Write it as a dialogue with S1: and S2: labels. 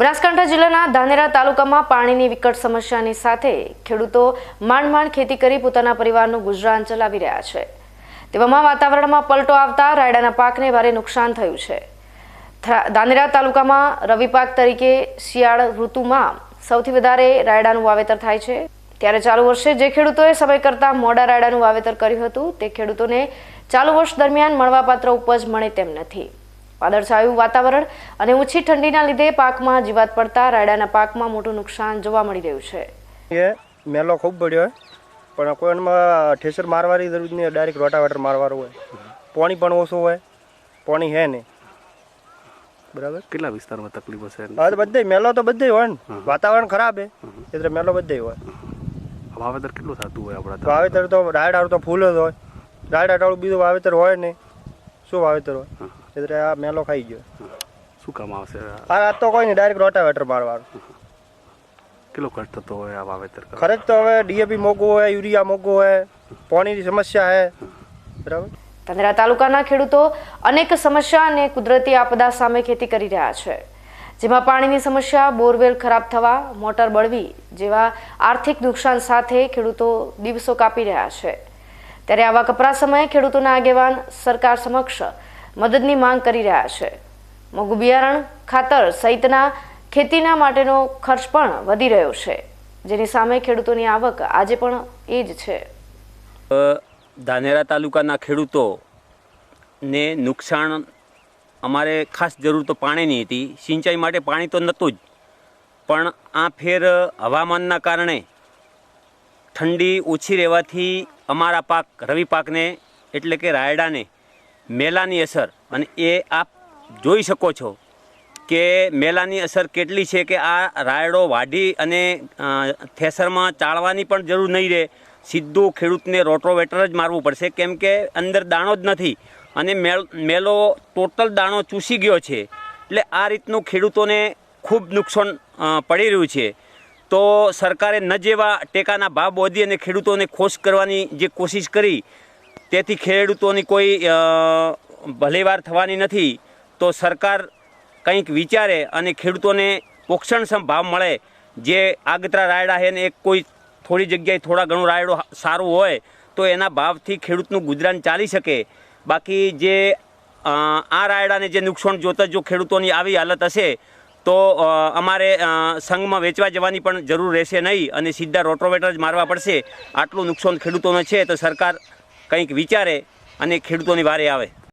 S1: બનાસકાંઠા જિલ્લાના ધાનેરા તાલુકામાં પાણીની વિકટ સમસ્યાની સાથે ખેડૂતો માંડ માંડ ખેતી કરી પોતાના પરિવારનું ગુજરાન ચલાવી રહ્યા છે. તેવામાં વાતાવરણમાં પલટો આવતા રાયડાના પાકને ભારે નુકસાન થયું છે. ધાનેરા તાલુકામાં રવિ પાક તરીકે શિયાળ ઋતુમાં સૌથી વધારે રાયડાનું વાવેતર થાય છે. ત્યારે ચાલુ વર્ષે જે ખેડૂતોએ સમય કરતાં મોડા રાયડાનું વાવેતર કર્યું હતું, તે ખેડૂતોને ચાલુ વર્ષ દરમિયાન મળવાપાત્ર ઉપજ મળે તેમ નથી. વાદળછાયું વાતાવરણ અને ઓછી ઠંડીના લીધે પાકમાં જીવાત પડતા રાયડાના પાકમાં મોટું નુકસાન જોવા મળી રહ્યું છે.
S2: એ મેલો ખૂબ પડ્યો હોય. પણ કોઈમાં ઠેસર મારવાની જરૂર નહીં ડાયરેક્ટ રોટાવેટર મારવાનું હોય. પાણી પણ ઓછું હોય. પાણી હે નહીં. બરાબર?
S3: કેટલા વિસ્તારમાં તકલીફ હશે
S2: હા તો બધે મેલો તો બધે હોય ને. વાતાવરણ ખરાબ હે. એટલે મેલો બધે હોય.
S3: વાવેતર કેટલું થતું હોય આપણા તો
S2: વાવેતર તો રાયડાળું તો ફૂલ જ હોય. રાયડાળું બીજું વાવેતર હોય નહીં. શું વાવેતર હોય? એટલે આ મેલો ખાઈ ગયો.
S3: શું કામ આવશે?
S2: આ આ તો કોઈ નહીં ડાયરેક્ટ રોટાવેટર મારવાનું.
S3: કેટલો ખર્ચ થતો હોય આ વાવેતર ખર્ચ
S2: ખરેખ તો હવે ડીએપી મોંઘું હોય યુરિયા મોંઘું હોય પાણીની સમસ્યા હે બરાબર?
S1: ધાનેરા તાલુકાના ખેડૂતો અનેક સમસ્યા અને કુદરતી આપદા સામે ખેતી કરી રહ્યા છે. જેમાં પાણીની સમસ્યા બોરવેલ ખરાબ થવા મોટર બળવી જેવા આર્થિક નુકસાન સાથે ખેડૂતો દિવસો કાપી રહ્યા છે. ત્યારે આવા કપરા સમયે ખેડૂતોના આગેવાન સરકાર સમક્ષ મદદની માંગ કરી રહ્યા છે. મોંઘું બિયારણ ખાતર સહિતના ખેતીના માટેનો ખર્ચ પણ વધી રહ્યો છે. જેની સામે ખેડૂતોની આવક આજે પણ એ જ છે.
S4: ધાનેરા તાલુકાના ખેડૂતોને નુકસાન અમારે ખાસ જરૂર તો પાણીની હતી. સિંચાઈ માટે પાણી તો નહોતું જ. પણ આ ફેર હવામાનના કારણે ઠંડી ઓછી રહેવાથી અમારા પાક, રવિ પાકને એટલે કે રાયડાને મેલાની અસર. અને એ આપ જોઈ શકો છો કે મેલાની અસર કેટલી છે કે આ રાયડો વાઢી અને થેસરમાં ચાળવાની પણ જરૂર નહીં રહે. સીધું ખેડૂતને રોટોવેટર જ મારવું પડશે કેમ કે અંદર દાણો જ નથી. અને મેલ, મેલો ટોટલ દાણો ચૂસી ગયો છે. એટલે આ રીતનું ખેડૂતોને ખૂબ નુકસાન પડી રહ્યું છે. તો સરકારે ન જેવા ટેકાના ભાવ વધી અને ખેડૂતોને ખુશ કરવાની જે કોશિશ કરી તેથી ખેડૂતોની કોઈ ભલેવાર થવાની નથી. તો સરકાર કંઈક વિચારે અને ખેડૂતોને પોક્ષણક્ષમ ભાવ મળે. જે આગતરા રાયડા છે ને એક કોઈ થોડી જગ્યાએ થોડા ઘણું રાયડો સારું હોય, તો એના ભાવથી ખેડૂતનું ગુજરાન ચાલી શકે. બાકી જે આ રાયડાને જે નુકસાન જોતા જો ખેડૂતોની આવી હાલત હશે, તો અમારે સંઘમાં વેચવા જવાની પણ જરૂર રહેશે નહીં અને સીધા રોટોવેટર જ મારવા પડશે. આટલું નુકસાન ખેડૂતોને છે, તો સરકાર કંઈક વિચારે અને ખેડૂતોની વારે આવે.